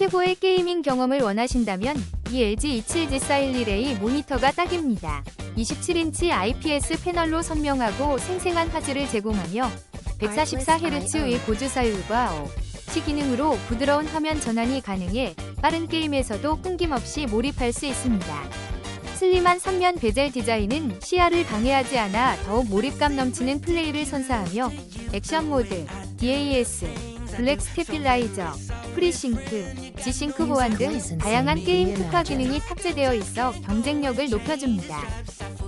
최고의 게이밍 경험을 원하신다면 이 LG 27G411A 모니터가 딱입니다. 27인치 IPS 패널로 선명하고 생생한 화질을 제공하며 144Hz의 고주 사율과 치 기능으로 부드러운 화면 전환이 가능해 빠른 게임에서도 끊김없이 몰입할 수 있습니다. 슬림한 삼면 베젤 디자인은 시야를 방해하지 않아 더욱 몰입감 넘치는 플레이를 선사하며 액션 모드, DAS, 블랙 스테필라이저, 프리싱크, 지싱크 보안 등 다양한 게임 특화 기능이 탑재되어 있어 경쟁력을 높여줍니다.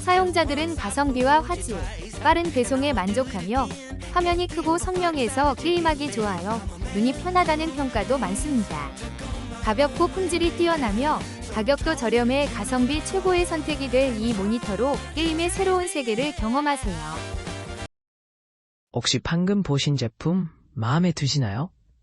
사용자들은 가성비와 화질, 빠른 배송에 만족하며 화면이 크고 선명해서 게임하기 좋아요. 눈이 편하다는 평가도 많습니다. 가볍고 품질이 뛰어나며 가격도 저렴해 가성비 최고의 선택이 될 이 모니터로 게임의 새로운 세계를 경험하세요. 혹시 방금 보신 제품 마음에 드시나요?